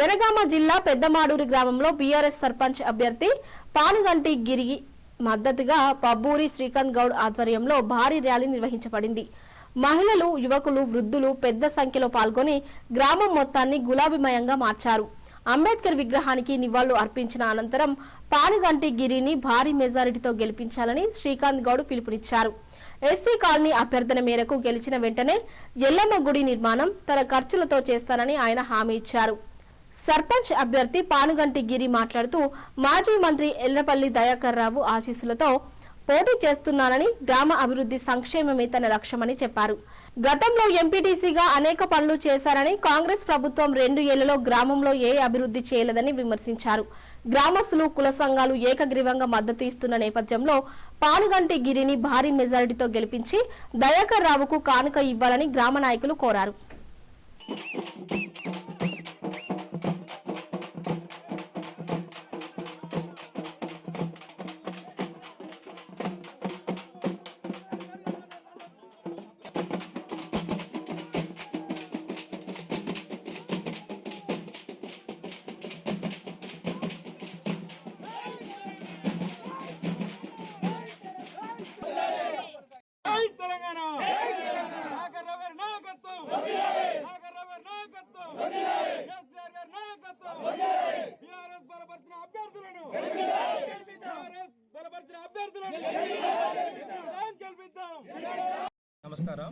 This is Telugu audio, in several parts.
జనగామ జిల్లా పెద్దమాడూరు గ్రామంలో బీఆర్ఎస్ సర్పంచ్ అభ్యర్థి పానుగంటి గిరి మద్దతుగా పబ్బూరి శ్రీకాంత్ గౌడ్ ఆధ్వర్యంలో భారీ ర్యాలీ నిర్వహించబడింది. మహిళలు యువకులు వృద్ధులు పెద్ద సంఖ్యలో పాల్గొని గ్రామం మొత్తాన్ని గులాబీమయంగా మార్చారు. అంబేద్కర్ విగ్రహానికి నివాళులు అర్పించిన అనంతరం పానుగంటి గిరిని భారీ మెజారిటీతో గెలిపించాలని శ్రీకాంత్ గౌడ్ పిలుపునిచ్చారు. ఎస్సీ కాలనీ అభ్యర్థన మేరకు గెలిచిన వెంటనే ఎల్లమ్మ గుడి నిర్మాణం తన ఖర్చులతో చేస్తానని ఆయన హామీ ఇచ్చారు. సర్పంచ్ అభ్యర్థి పానుగంటి గిరి మాట్లాడుతూ మాజీ మంత్రి ఎల్లపల్లి దయాకర్ రావు ఆశీస్సులతో పోటీ చేస్తున్నానని గ్రామ అభివృద్ధి సంక్షేమమే తన లక్ష్యమని చెప్పారు. గతంలో ఎంపీటీసీగా అనేక పనులు చేశారని కాంగ్రెస్ ప్రభుత్వం రెండు ఏళ్ళలో గ్రామంలో ఏ అభివృద్ధి చేయలేదని విమర్శించారు. గ్రామస్తులు కుల సంఘాలు ఏకగ్రీవంగా మద్దతు ఇస్తున్న నేపథ్యంలో పానుగంటి గిరిని భారీ మెజారిటీతో గెలిపించి దయాకర్ రావుకు కానుక ఇవ్వాలని గ్రామ నాయకులు కోరారు. నమస్కారం.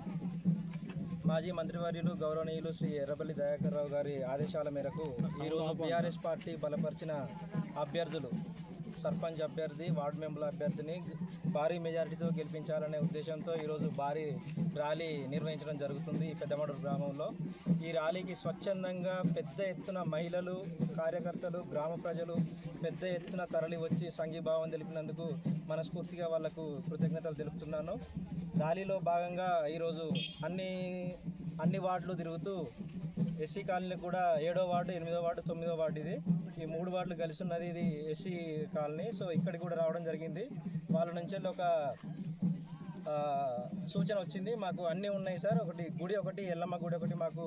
మాజీ మంత్రివర్యులు గౌరవనీయులు శ్రీ ఎర్రబల్లి దయాకర్ రావు గారి ఆదేశాల మేరకు ఈరోజు బీఆర్ఎస్ పార్టీ బలపరిచిన అభ్యర్థులు సర్పంచ్ అభ్యర్థి వార్డు మెంబర్ల అభ్యర్థిని భారీ మెజారిటీతో గెలిపించాలనే ఉద్దేశంతో ఈరోజు భారీ ర్యాలీ నిర్వహించడం జరుగుతుంది ఈ పెద్దమడూరు గ్రామంలో. ఈ ర్యాలీకి స్వచ్ఛందంగా పెద్ద ఎత్తున మహిళలు కార్యకర్తలు గ్రామ ప్రజలు పెద్ద ఎత్తున తరలి వచ్చి సంఘీభావం తెలిపినందుకు మనస్ఫూర్తిగా వాళ్ళకు కృతజ్ఞతలు తెలుపుతున్నాను. ర్యాలీలో భాగంగా ఈరోజు అన్ని అన్ని వార్డులు తిరుగుతూ ఎస్సీ కాలనీ కూడా ఏడో వార్డు ఎనిమిదో వార్డు తొమ్మిదో వార్డు ఇది. ఈ మూడు వార్డులు కలిసి ఉన్నది ఇది ఎస్సీ కాలనీ. సో ఇక్కడికి కూడా రావడం జరిగింది. వాళ్ళ నుంచి ఒక సూచన వచ్చింది. మాకు అన్నీ ఉన్నాయి సార్. ఒకటి గుడి ఒకటి ఎల్లమ్మ గుడి ఒకటి మాకు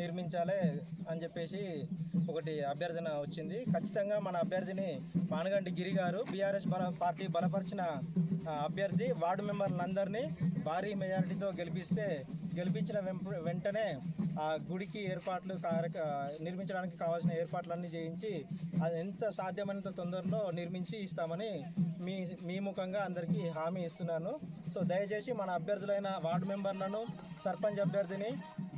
నిర్మించాలి అని చెప్పేసి ఒకటి అభ్యర్థన వచ్చింది. ఖచ్చితంగా మన అభ్యర్థిని పానగంటి గిరి గారు బీఆర్ఎస్ బల పార్టీ బలపరిచిన అభ్యర్థి వార్డు మెంబర్లందరినీ భారీ మెజారిటీతో గెలిపిస్తే గెలిపించిన వెంటనే ఆ గుడికి ఏర్పాట్లు కార్యక నిర్మించడానికి కావాల్సిన ఏర్పాట్లన్నీ చేయించి అది ఎంత సాధ్యమైనంత తొందరలో నిర్మించి ఇస్తామని మీ మీ ముఖంగా అందరికీ హామీ ఇస్తున్నాను. సో దయచేసి మన అభ్యర్థులైన వార్డు మెంబర్లను సర్పంచ్ అభ్యర్థిని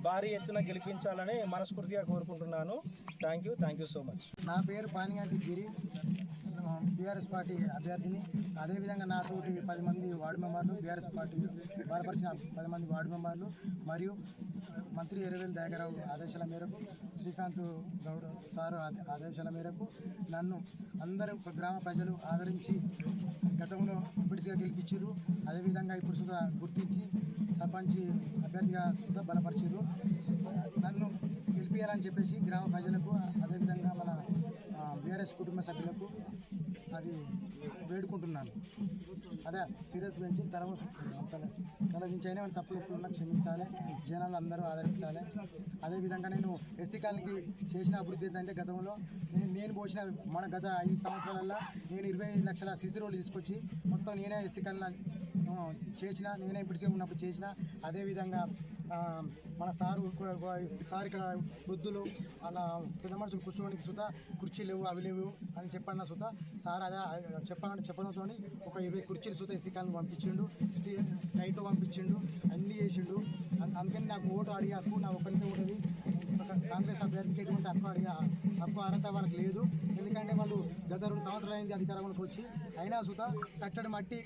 భారీ ఎత్తున గెలిపించాలని మనస్ఫూర్తిగా కోరుకుంటున్నాను. Thank you thank you so much నా పేరు పానిగంటి గిరి. బీఆర్ఎస్ పార్టీ అభ్యర్థిని. అదేవిధంగా నాతోటి పది మంది వార్డు మెంబర్లు బీఆర్ఎస్ పార్టీ బలపరిచిన పది మంది వార్డు మెంబర్లు మరియు మంత్రి ఎరవేలు దయాకరావు ఆదేశాల మేరకు శ్రీకాంత్ గౌడ్ సారు ఆదేశాల మేరకు నన్ను అందరూ గ్రామ ప్రజలు ఆదరించి గతంలో ఇప్పటిగా గెలిపించారు అదేవిధంగా ఇప్పుడు సుధా గుర్తించి సర్పంచ్ అభ్యర్థిగా సుధా బలపరిచారు నన్ను గెలిపించాలని చెప్పేసి గ్రామ ప్రజలకు అదేవిధంగా మన బీఆర్ఎస్ కుటుంబ సభ్యులకు అది వేడుకుంటున్నాను. అదే సీరియస్ పెంచి తర్వాత తల తలదించైనా తప్పులు ఎప్పుడున్నా క్షమించాలి జనాలు అందరూ ఆదరించాలి. అదేవిధంగా నేను ఎస్సీ కాలనీకి చేసిన అభివృద్ధి ఏంటంటే గతంలో నేను నేను పోసిన మన గత ఐదు సంవత్సరాలలో నేను ఇరవై లక్షల సిసి రోడ్లు తీసుకొచ్చి మొత్తం నేనే ఎస్సీ కాలనీ చేసిన నేనే ఇప్పుడు ఉన్నప్పుడు చేసిన. అదేవిధంగా మన సారు కూడా సార్ ఇక్కడ వృద్ధులు అలా పెద్ద మనుషులు కూర్చోడానికి సుతా కుర్చీ లేవు అవి లేవు అని చెప్పన్న సుతా సార్ అదే చెప్పాలంటే చెప్పడంతో ఒక ఇరవై కుర్చీలు సుతా ఎస్సీ కాలనీ పంపించిండు నైట్ పంపించిండు అన్నీ చేసిండు. అందుకని నాకు ఓటు అడిగే హక్కు నా ఒక్కరికే ఉంటుంది. కాంగ్రెస్ అభ్యర్థికి ఎటువంటి హక్కు అడిగే హక్కు అర్హత వాళ్ళకి లేదు. ఎందుకంటే వాళ్ళు గత రెండు సంవత్సరాలు అయింది అధికారంలోకి వచ్చి. అయినా సుతా కట్టడి మట్టి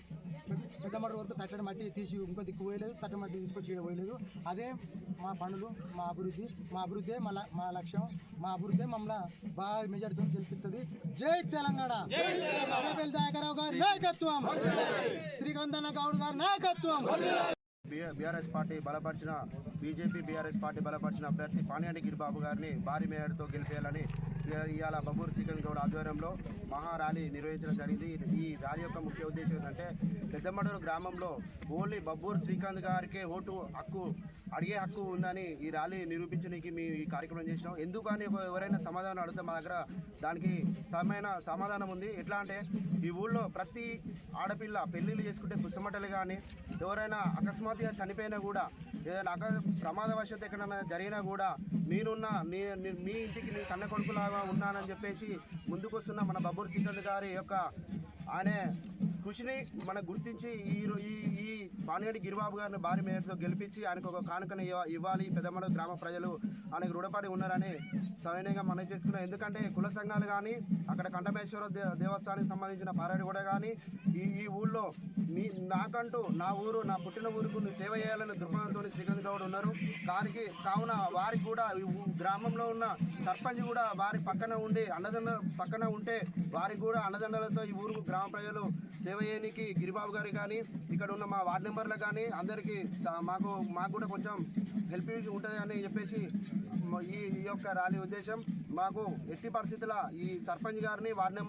పెద్దమడి వరకు తట్టడి మట్టి తీసి ఇంకో దిక్కు పోయలేదు తట్టడి మట్టి తీసుకొచ్చి పోయలేదు. అదే మా పనులు మా అభివృద్ధి మా అభివృద్ధి మా మా లక్ష్యం. మా అభివృద్ధి మమ్మల్ని బాగా మెజార్టీతో గెలిపిస్తుంది జై తెలంగాణ! ఎర్రబెల్లి దయాకరావు గారి నాయకత్వం! శ్రీకాంతన్న గౌడ్ గారి నాయకత్వం! బీఆర్ఎస్ పార్టీ బలపరిచిన బీజేపీ బీఆర్ఎస్ పార్టీ బలపరిచిన అభ్యర్థి పానియండి గిరిబాబు గారిని భారీ మేయర్తో గెలిపేయాలని ఇవాళ బబూర్ శ్రీకాంత్ గౌడ్ ఆధ్వర్యంలో మహా ర్యాలీ నిర్వహించడం జరిగింది. ఈ ర్యాలీ యొక్క ముఖ్య ఉద్దేశం ఏంటంటే పెద్దమడూరు గ్రామంలో ఓన్లీ బబ్బూర్ శ్రీకాంత్ గారికే ఓటు హక్కు అడిగే హక్కు ఉందని ఈ ర్యాలీ నిరూపించడానికి మేము ఈ కార్యక్రమం చేసినాం. ఎందుకు అని ఎవరైనా సమాధానం అడిగితే మా దగ్గర దానికి సమైన సమాధానం ఉంది. ఎట్లా అంటే ఈ ఊళ్ళో ప్రతి ఆడపిల్ల పెళ్ళిళ్ళు చేసుకుంటే పుస్తమటలు కానీ ఎవరైనా అకస్మాత్తుగా చనిపోయినా కూడా ఏదైనా అక ప్రమాదవశాత్తు ఎక్కడైనా జరిగినా కూడా నేనున్నా నీ మీ ఇంటికి నీ కన్న కొడుకులాగా ఉన్నానని చెప్పేసి ముందుకొస్తున్న మన బబ్బూర్ సికంద్ గారి యొక్క ఆయన కృషిని మనం గుర్తించి ఈ ఈ ఈ పానిగడి గిరిబాబు గారిని భారీ మేరతో గెలిపించి ఆయనకు ఒక కానుకను ఇవ్వాలి. పెద్దమడు గ్రామ ప్రజలు ఆయనకు రుణపడి ఉన్నారని సవినయంగా మనం చేసుకున్నాం. ఎందుకంటే కుల సంఘాలు కానీ అక్కడ కంఠమేశ్వర దే- దేవస్థానానికి సంబంధించిన పారాడు కూడా కానీ ఈ ఈ ఊళ్ళో నీ నాకంటూ నా ఊరు నా పుట్టిన ఊరుకు సేవ చేయాలని దృక్పథంతో శ్రీకాంత్ గౌడ్ ఉన్నారు. దానికి కావున వారికి కూడా ఈ గ్రామంలో ఉన్న సర్పంచ్ కూడా వారి పక్కన ఉండి అన్నదండ పక్కన ఉంటే వారికి కూడా అన్నదండలతో ఈ ఊరు గ్రామ ప్రజలు సేవ చేయడానికి గిరిబాబు గారికి కానీ ఇక్కడ ఉన్న మా వార్డు మెంబర్లకు కానీ అందరికీ స- మాకు మాకు కూడా కొంచెం హెల్ప్ ఉంటుంది అని చెప్పేసి ఈ ఈ యొక్క ర్యాలీ ఉద్దేశం. మాకు ఎట్టి పరిస్థితుల ఈ సర్పంచ్ గారిని వార్డు నెంబర్